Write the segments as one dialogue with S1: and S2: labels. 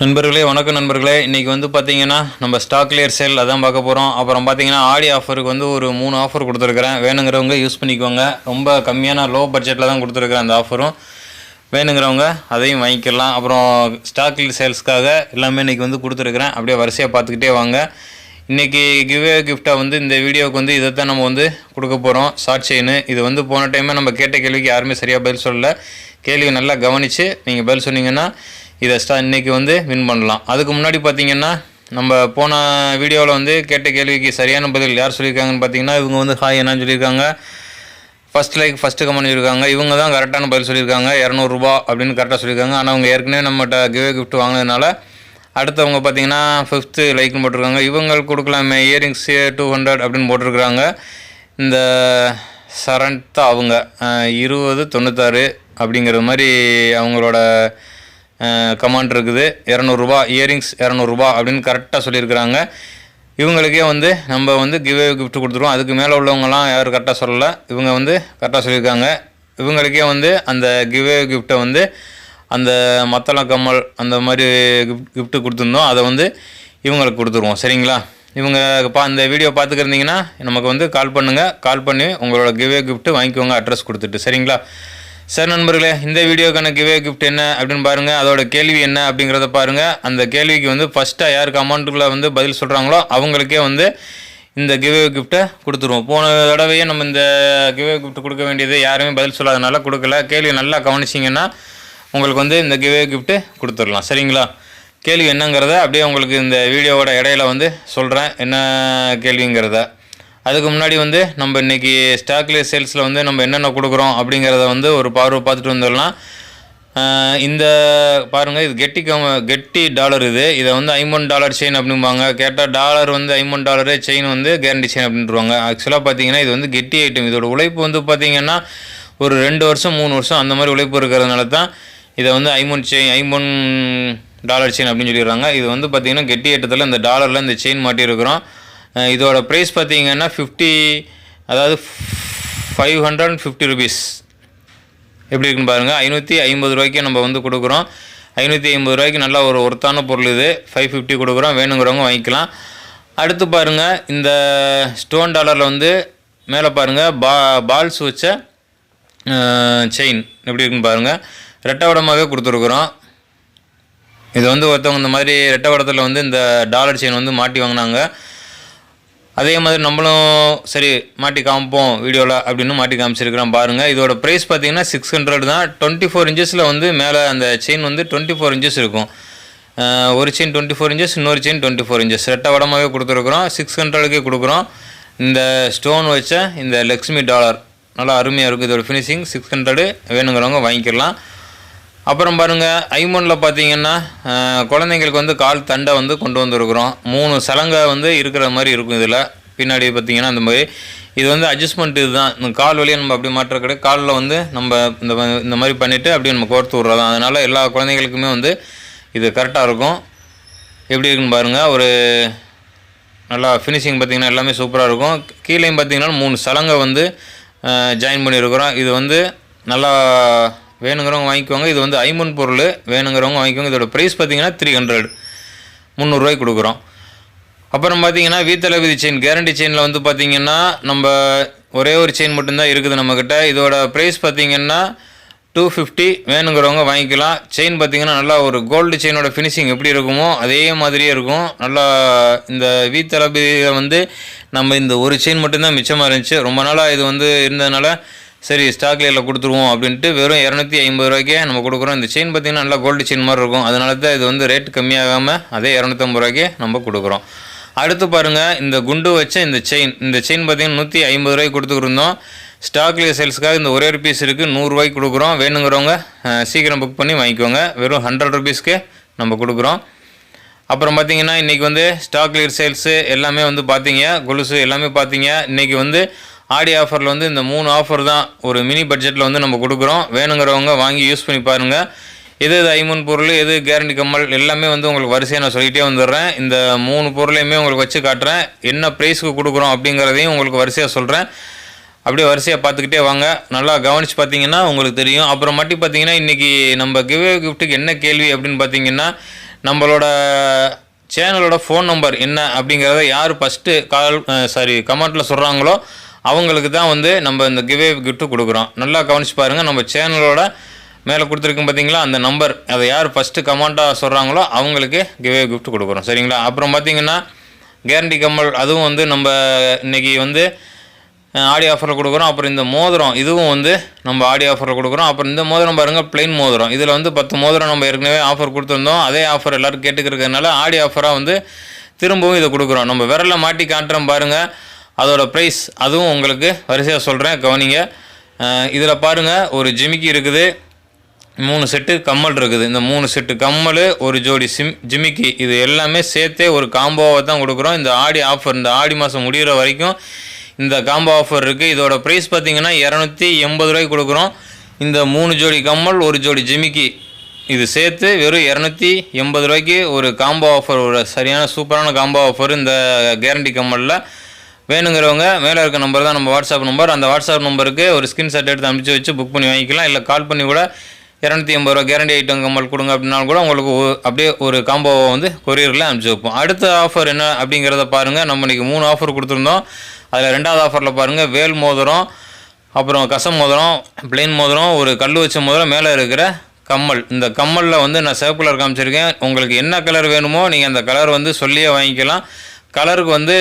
S1: நண்பர்களே வணக்கம் நண்பர்களே. இன்றைக்கி வந்து பார்த்தீங்கன்னா நம்ம ஸ்டாக் கிளியர் சேல் அதான் பார்க்க போகிறோம் அப்புறம் பார்த்தீங்கன்னா ஆடி ஆஃபருக்கு வந்து ஒரு மூணு ஆஃபர் கொடுத்துருக்குறேன். வேணுங்கிறவங்க யூஸ் பண்ணிக்கோங்க. ரொம்ப கம்மியான லோ பட்ஜெட்டில் தான் கொடுத்துருக்குறேன் அந்த ஆஃபரும் வேணுங்கிறவங்க அதையும் வாங்கிக்கலாம். அப்புறம் ஸ்டாக் சேல்ஸ்க்காக எல்லாமே இன்றைக்கி வந்து கொடுத்துருக்குறேன். அப்படியே வரிசையாக பார்த்துக்கிட்டே வாங்க. இன்றைக்கி கிவ்வே கிஃப்டாக வந்து இந்த வீடியோவுக்கு வந்து இதை தான் நம்ம வந்து கொடுக்க போகிறோம் ஷார்ட் செயின் இது வந்து போன டைமே நம்ம கேட்ட கேள்விக்கு யாருமே சரியாக பதில் சொல்லலை. கேள்வி நல்லா கவனித்து நீங்கள் பதில் சொன்னீங்கன்னா இதை ஸ்டா இன்றைக்கி வந்து வின் பண்ணலாம். அதுக்கு முன்னாடி பார்த்தீங்கன்னா நம்ம போன வீடியோவில் வந்து கேட்ட கேள்விக்கு சரியான பதில் யார் சொல்லியிருக்காங்கன்னு பார்த்தீங்கன்னா இவங்க வந்து ஹாய் என்னன்னு சொல்லியிருக்காங்க. ஃபஸ்ட் லைக் ஃபஸ்ட்டு கமெண்ட் சொல்லியிருக்காங்க. இவங்க தான் கரெக்டான பதில் சொல்லியிருக்காங்க. இரநூறுபா அப்படின்னு கரெக்டாக சொல்லியிருக்காங்க. ஆனால் அவங்க ஏற்கனவே நம்மகிட்ட கிவே கிஃப்ட் வாங்கினதுனால அடுத்தவங்க பார்த்தீங்கன்னா ஃபிஃப்த்து லைக்னு போட்டிருக்காங்க. இவங்க கொடுக்கலாமே இயரிங்ஸு டூ ஹண்ட்ரட் அப்படின்னு போட்டிருக்கிறாங்க. இந்த சரண்தா அவங்க இருபது தொண்ணூத்தாறு அப்படிங்கிற மாதிரி அவங்களோட கமாண்ட் இருக்குது. இரநூறுபா இயரிங்ஸ் இரநூறுபா அப்படின்னு கரெக்டாக சொல்லியிருக்கிறாங்க. இவங்களுக்கே வந்து நம்ம வந்து கிவ்வே கிஃப்ட் கொடுத்துருவோம். அதுக்கு மேலே உள்ளவங்கலாம் யாரும் கரெக்டாக சொல்லலை. இவங்க வந்து கரெக்டாக சொல்லியிருக்காங்க. இவங்களுக்கே வந்து அந்த கிவ்வே கிஃப்ட்டை வந்து அந்த மத்தளம் கம்மல் அந்த மாதிரி கிஃப்ட் கிஃப்ட்டு கொடுத்துருந்தோம். அதை வந்து இவங்களுக்கு கொடுத்துருவோம். சரிங்களா? இவங்க பா அந்த வீடியோ பார்த்துக்கிருந்தீங்கன்னா நமக்கு வந்து கால் பண்ணுங்கள் கால் பண்ணி உங்களோட கிவ்வே கிஃப்ட்டு வாங்கிக்கோங்க. அட்ரஸ் கொடுத்துட்டு. சரிங்களா? சரி நண்பர்களே இந்த வீடியோக்கான கிவே கிஃப்ட் என்ன அப்படின்னு பாருங்கள் அதோட கேள்வி என்ன அப்படிங்கிறத பாருங்கள் அந்த கேள்விக்கு வந்து ஃபஸ்ட்டாக யாருக்கு அமௌண்ட்டுக்குள்ள வந்து பதில் சொல்கிறாங்களோ அவங்களுக்கே வந்து இந்த கிவே கிஃப்ட்டை கொடுத்துருவோம். போன தடவையே நம்ம இந்த கிவே கிஃப்ட் கொடுக்க வேண்டியது யாருமே பதில் சொல்லாதனால கொடுக்கல. கேள்வி நல்லா கவனிச்சிங்கன்னா உங்களுக்கு வந்து இந்த கிவே கிஃப்ட்டு கொடுத்துடலாம். சரிங்களா? கேள்வி என்னங்கிறத அப்படியே உங்களுக்கு இந்த வீடியோவோட இடையில வந்து சொல்கிறேன் என்ன கேள்விங்கிறத? அதுக்கு முன்னாடி வந்து நம்ம இன்றைக்கி ஸ்டாக்லே சேல்ஸில் வந்து நம்ம என்னென்ன கொடுக்குறோம் அப்படிங்கிறத வந்து ஒரு பார்வை பார்த்துட்டு வந்துடலாம். இந்த பாருங்கள் இது கெட்டி கம் கெட்டி டாலர் இது. இதை வந்து ஐம்பன் டாலர் செயின் அப்படிம்பாங்க. கேட்டால் டாலர் வந்து ஐம்பன் டாலரு செயின் வந்து கேரண்டி செயின் அப்படின்ட்டுருவாங்க ஆக்சுவலாக பார்த்தீங்கன்னா இது வந்து கெட்டி ஐட்டம் இதோட உழைப்பு வந்து பார்த்திங்கன்னா ஒரு ரெண்டு வருஷம் மூணு வருஷம் அந்த மாதிரி உழைப்பு இருக்கிறதுனால தான் இதை வந்து ஐம்பன் செயின் ஐம்பன் டாலர் செயின் அப்படின்னு சொல்லிடுறாங்க. இது வந்து பார்த்திங்கன்னா கெட்டி ஐட்டத்தில் இந்த டாலரில் இந்த செயின் மாட்டியிருக்கிறோம். இதோட ப்ரைஸ் பார்த்தீங்கன்னா ஃபிஃப்டி அதாவது five hundred and fifty rupees எப்படி இருக்குன்னு பாருங்கள் ஐநூற்றி ஐம்பது ரூபாய்க்கு நம்ம வந்து கொடுக்குறோம். ஐநூற்றி ஐம்பது ரூபாய்க்கு நல்லா ஒரு ஒர்த்தான பொருள் இது. ஃபைவ் ஃபிஃப்டி கொடுக்குறோம் வேணுங்கிறவங்க வாங்கிக்கலாம். அடுத்து பாருங்கள் இந்த ஸ்டோன் டாலரில் வந்து மேலே பாருங்கள் பா பால்ஸ் வச்ச செயின் எப்படி இருக்குன்னு பாருங்கள் ரெட்டவடமாகவே கொடுத்துருக்குறோம். இது வந்து ஒருத்தவங்க இந்த மாதிரி ரெட்டவடத்தில் வந்து இந்த டாலர் செயின் வந்து மாட்டி வாங்கினாங்க. அதே மாதிரி நம்மளும் சரி மாட்டி காமிப்போம் வீடியோவில் அப்படின்னு மாட்டி காமிச்சிருக்கிறோம் பாருங்கள் இதோட ப்ரைஸ் பார்த்தீங்கன்னா சிக்ஸ் ஹண்ட்ரட் தான். டுவெண்ட்டி ஃபோர் இன்ச்சஸில் வந்து மேலே அந்த செயின் வந்து டுவெண்ட்டி ஃபோர் இன்ச்சஸ் இருக்கும் ஒரு செயின் டுவெண்ட்டி ஃபோர் இன்ச்சஸ் இன்னொரு செயின் டுவெண்ட்டி ஃபோர் இன்ச்சஸ் ரெட்டை வடமாகவே கொடுத்துருக்குறோம். சிக்ஸ் ஹண்ட்ரடுக்கே கொடுக்குறோம். இந்த ஸ்டோன் வச்ச இந்த லக்ஷ்மி டாலர் நல்லா அருமையாக இருக்குது இதோட ஃபினிஷிங் சிக்ஸ் ஹண்ட்ரடு வேணுங்கிறவங்க வாங்கிக்கலாம். அப்புறம் பாருங்கள் ஐமோனில் பார்த்தீங்கன்னா குழந்தைங்களுக்கு வந்து கால் தண்டை வந்து கொண்டு வந்திருக்கிறோம். மூணு சலங்கை வந்து இருக்கிற மாதிரி இருக்கும் இதில். பின்னாடி பார்த்தீங்கன்னா அந்த மாதிரி. இது வந்து அட்ஜஸ்ட்மெண்ட் இதுதான். இந்த கால் வழியாக நம்ம அப்படி மாற்ற கிடையாது. காலில் வந்து நம்ம இந்த இந்த மாதிரி பண்ணிவிட்டு அப்படியே நம்ம கோர்த்து விட்றதான் அதனால் எல்லா குழந்தைங்களுக்குமே வந்து இது கரெக்டாக இருக்கும். எப்படி இருக்குன்னு பாருங்கள் ஒரு நல்லா ஃபினிஷிங் பார்த்தீங்கன்னா எல்லாமே சூப்பராக இருக்கும். கீழேயும் பார்த்தீங்கன்னா மூணு சலங்கை வந்து ஜாயின் பண்ணியிருக்கிறோம். இது வந்து நல்லா வேணுங்கிறவங்க வாங்கிக்கோங்க இது வந்து ஐம்பன் பொருள் வேணுங்கிறவங்க வாங்கிக்கோங்க இதோட ப்ரைஸ் பார்த்தீங்கன்னா த்ரீ ஹண்ட்ரட் முந்நூறுரூவாய்க்கு கொடுக்குறோம். அப்புறம் பார்த்தீங்கன்னா வீத்தளபதி செயின் கேரண்டி செயினில் வந்து பார்த்தீங்கன்னா நம்ம ஒரே ஒரு செயின் மட்டும்தான் இருக்குது நம்மக்கிட்ட இதோட ப்ரைஸ் பார்த்தீங்கன்னா டூ ஃபிஃப்டி வேணுங்கிறவங்க வாங்கிக்கலாம். செயின் பார்த்தீங்கன்னா நல்லா ஒரு கோல்டு செயினோட ஃபினிஷிங் எப்படி இருக்குமோ அதே மாதிரியே இருக்கும். நல்லா இந்த வீத்தளபதியில் வந்து நம்ம இந்த ஒரு செயின் மட்டும்தான் மிச்சமாக இருந்துச்சு. ரொம்ப நாளாக இது வந்து இருந்ததுனால சரி ஸ்டாக்லேயில் கொடுத்துருவோம் அப்படின்ட்டு வெறும் இரநூத்தி ஐம்பது ரூபாய்க்கே நம்ம கொடுக்குறோம். இந்த செயின் பார்த்தீங்கன்னா நல்லா கோல்டு செயின் மாதிரி இருக்கும். அதனால தான் இது வந்து ரேட் கம்மியாகாமல் அதே இரநூத்தம்பது ரூபாய்க்கே நம்ம கொடுக்குறோம். அடுத்து பாருங்கள் இந்த குண்டு வச்ச இந்த செயின் இந்த செயின் பார்த்தீங்கன்னா நூற்றி ஐம்பது ரூபாய்க்கு கொடுத்துருந்தோம் ஸ்டாக்லேயே சேல்ஸுக்காக இந்த ஒரே ஒரு பீஸ் இருக்குது நூறுரூவாய்க்கு கொடுக்குறோம். வேணுங்கிறவங்க சீக்கிரம் புக் பண்ணி வாங்கிக்கோங்க. வெறும் ஹண்ட்ரட் ருபீஸ்க்கு நம்ம கொடுக்குறோம். அப்புறம் பார்த்தீங்கன்னா இன்றைக்கி வந்து ஸ்டாக் கிளியர் சேல்ஸு எல்லாமே வந்து பார்த்தீங்க கொலுசு எல்லாமே பார்த்தீங்க. இன்றைக்கி வந்து ஆடி ஆஃபரில் வந்து இந்த மூணு ஆஃபர் தான் ஒரு மினி பட்ஜெட்டில் வந்து நம்ம கொடுக்குறோம். வேணுங்கிறவங்க வாங்கி யூஸ் பண்ணி பாருங்கள் எது எது ஐமன் பொருள் எது கேரண்டி கம்மல் எல்லாமே வந்து உங்களுக்கு வரிசையாக நான் சொல்லிகிட்டே வந்துடுறேன். இந்த மூணு பொருளையுமே உங்களுக்கு வச்சு காட்டுறேன். என்ன ப்ரைஸுக்கு கொடுக்குறோம் அப்படிங்கிறதையும் உங்களுக்கு வரிசையாக சொல்கிறேன் அப்படியே வரிசையாக பார்த்துக்கிட்டே வாங்க. நல்லா கவனித்து பார்த்தீங்கன்னா உங்களுக்கு தெரியும். அப்புறம் மட்டும் பார்த்தீங்கன்னா இன்றைக்கி நம்ம கிவ்வே கிஃப்ட்டுக்கு என்ன கேள்வி அப்படின்னு பார்த்தீங்கன்னா நம்மளோட சேனலோட ஃபோன் நம்பர் என்ன அப்படிங்கிறத யார் ஃபஸ்ட்டு கால் சாரி கமெண்ட்டில் சொல்கிறாங்களோ அவங்களுக்கு தான் வந்து நம்ம இந்த கிவே கிஃப்ட்டு கொடுக்குறோம். நல்லா கவனிச்சு பாருங்கள் நம்ம சேனலோட மேலே கொடுத்துருக்கோம் பார்த்தீங்களா அந்த நம்பர் அதை யார் ஃபஸ்ட்டு கமெண்ட்டாக சொல்கிறாங்களோ அவங்களுக்கு கிவே கிஃப்ட் கொடுக்குறோம். சரிங்களா? அப்புறம் பார்த்தீங்கன்னா கேரண்டி கம்மல் அதுவும் வந்து நம்ம இன்றைக்கி வந்து ஆடி ஆஃபரில் கொடுக்குறோம். அப்புறம் இந்த மோதிரம் இதுவும் வந்து நம்ம ஆடி ஆஃபரில் கொடுக்குறோம். அப்புறம் இந்த மோதிரம் பாருங்கள் plain மோதிரம். இதில் வந்து பத்து மோதிரம் நம்ம ஏற்கனவே ஆஃபர் கொடுத்துருந்தோம். அதே ஆஃபர் எல்லோரும் கேட்டுக்கிறதுனால ஆடி ஆஃபராக வந்து திரும்பவும் இதை கொடுக்குறோம். நம்ம விரலை மாட்டி காட்டுறோம் பாருங்கள் அதோட ப்ரைஸ் அதுவும் உங்களுக்கு வரிசையாக சொல்கிறேன் கவனிங்க. இதில் பாருங்கள் ஒரு ஜிமிக்கி இருக்குது மூணு செட்டு கம்மல் இருக்குது. இந்த மூணு செட்டு கம்மல் ஒரு ஜோடி சிம் ஜிமிக்கி இது எல்லாமே சேர்த்தே ஒரு காம்போவை தான் கொடுக்குறோம். இந்த ஆடி ஆஃபர் இந்த ஆடி மாதம் முடிகிற வரைக்கும் இந்த காம்போ ஆஃபர் இருக்குது இதோட ப்ரைஸ் பார்த்திங்கன்னா இரநூத்தி எண்பது ரூபாய்க்கு கொடுக்குறோம். இந்த மூணு ஜோடி கம்மல் ஒரு ஜோடி ஜிமிக்கி இது சேர்த்து வெறும் இரநூத்தி எண்பது ரூபாய்க்கு ஒரு காம்போ ஆஃபர் ஒரு சரியான சூப்பரான காம்போ ஆஃபர் இந்த கேரண்டி கம்மலில் வேணுங்கிறவங்க மேலே இருக்க நம்பர் தான் நம்ம வாட்ஸ்அப் நம்பர் அந்த வாட்ஸ்அப் நம்பருக்கு ஒரு ஸ்கிரீன்ஷாட் எடுத்து அனுப்பிச்சு வச்சு புக் பண்ணி வாங்கிக்கலாம். இல்லை கால் பண்ணி கூட இரநூத்தி ஐம்பது ரூபா கேரண்டி ஐட்டம் கம்மல் கொடுங்க அப்படின்னாலும் கூட உங்களுக்கு அப்படியே ஒரு காம்போவை வந்து கொரியரில் அனுப்பிச்சு வைப்போம். அடுத்த ஆஃபர் என்ன அப்படிங்கிறத பாருங்கள் நம்ம இன்றைக்கி மூணு ஆஃபர் கொடுத்துருந்தோம். அதில் ரெண்டாவது ஆஃபரில் பாருங்கள் வேல் மோதிரம் அப்புறம் கசம் மோதிரம் பிளெயின் மோதிரம் ஒரு கல் வச்ச மோதிரம் மேலே இருக்கிற கம்மல். இந்த கம்மலில் வந்து நான் சிவப்பு கலர் காமிச்சிருக்கேன். உங்களுக்கு என்ன கலர் வேணுமோ நீங்கள் அந்த கலர் வந்து சொல்லியே வாங்கிக்கலாம். கலருக்கு வந்து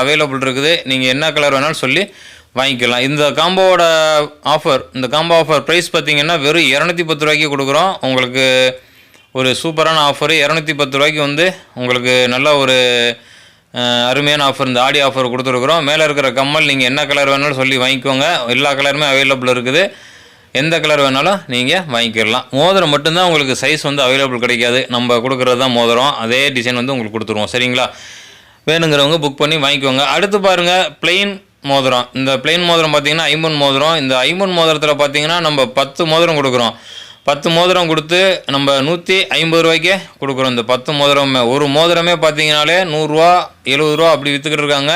S1: அவைலபிள் இருக்குது. நீங்கள் என்ன கலர் வேணாலும் சொல்லி வாங்கிக்கலாம். இந்த காம்போவோட ஆஃபர் இந்த காம்போ ஆஃபர் ப்ரைஸ் பார்த்தீங்கன்னா வெறும் இரநூத்தி பத்து ரூபாய்க்கு கொடுக்குறோம். உங்களுக்கு ஒரு சூப்பரான ஆஃபரு இரநூத்தி பத்து ரூபாய்க்கு வந்து உங்களுக்கு நல்ல ஒரு அருமையான ஆஃபர் இந்த ஆடி ஆஃபர் கொடுத்துருக்குறோம். மேலே இருக்கிற கம்மல் நீங்கள் என்ன கலர் வேணாலும் சொல்லி வாங்கிக்கோங்க. எல்லா கலருமே அவைலபிள் இருக்குது. எந்த கலர் வேணாலும் நீங்கள் வாங்கிக்கிடலாம் மோதிரம் மட்டும்தான் உங்களுக்கு சைஸ் வந்து அவைலபிள் கிடைக்காது. நம்ம கொடுக்குறது தான் மோதிரம். அதே டிசைன் வந்து உங்களுக்கு கொடுத்துருவோம். சரிங்களா? வேணுங்கிறவங்க புக் பண்ணி வாங்கிக்கோங்க. அடுத்து பாருங்கள் பிளெயின் மோதிரம். இந்த பிளெயின் மோதிரம் பார்த்திங்கன்னா ஐம்பன் மோதிரம். இந்த ஐம்பன் மோதிரத்தில் பார்த்தீங்கன்னா நம்ம பத்து மோதிரம் கொடுக்குறோம். பத்து மோதிரம் கொடுத்து நம்ம நூற்றி ஐம்பது ரூபாய்க்கே கொடுக்குறோம் இந்த பத்து மோதிரமே. ஒரு மோதிரமே பார்த்தீங்கனாலே நூறுரூவா எழுபது ரூபா அப்படி விற்றுக்கிட்டு இருக்காங்க.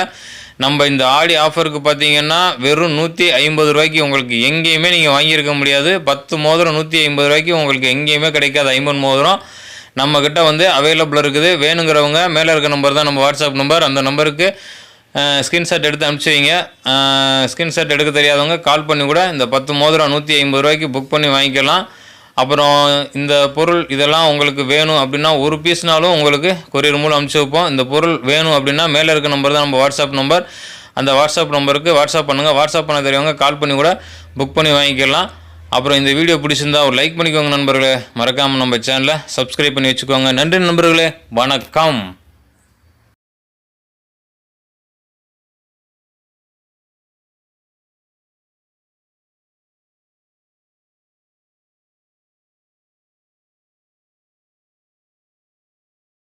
S1: நம்ம இந்த ஆடி ஆஃபருக்கு பார்த்தீங்கன்னா வெறும் நூற்றி ஐம்பது ரூபாய்க்கு உங்களுக்கு எங்கேயுமே நீங்கள் வாங்கியிருக்க முடியாது. பத்து மோதிரம் நூற்றி ஐம்பது ரூபாய்க்கு உங்களுக்கு எங்கேயுமே கிடைக்காது ஐம்பது மோதிரம். நம்மக்கிட்ட வந்து அவைலபிள் இருக்குது. வேணுங்கிறவங்க மேலே இருக்க நம்பர் தான் நம்ம வாட்ஸ்அப் நம்பர் அந்த நம்பருக்கு ஸ்க்ரீன்ஷாட் எடுத்து அனுப்பிச்சி வைங்க. ஸ்க்ரீன்ஷாட் எடுக்க தெரியாதவங்க கால் பண்ணி கூட இந்த பத்து மோதிரம் நூற்றி ஐம்பது ரூபாய்க்கு புக் பண்ணி வாங்கிக்கலாம். அப்புறம் இந்த பொருள் இதெல்லாம் உங்களுக்கு வேணும் அப்படின்னா ஒரு பீஸ்னாலும் உங்களுக்கு கொரியர் மூலம் அனுப்பிச்சி வைப்போம். இந்த பொருள் வேணும் அப்படின்னா மேலே இருக்க நம்பர் தான் நம்ம வாட்ஸ்அப் நம்பர் அந்த வாட்ஸ்அப் நம்பருக்கு வாட்ஸ்அப் பண்ணுங்கள் வாட்ஸ்அப் பண்ண தெரியவங்க கால் பண்ணி கூட புக் பண்ணி வாங்கிக்கலாம். அப்புறம் இந்த வீடியோ பிடிச்சிருந்தா ஒரு லைக் பண்ணிக்கோங்க நண்பர்களே. மறக்காமல் நம்ம சேனலை சப்ஸ்கிரைப் பண்ணி வச்சுக்கோங்க. நன்றி நண்பர்களே. வணக்கம்.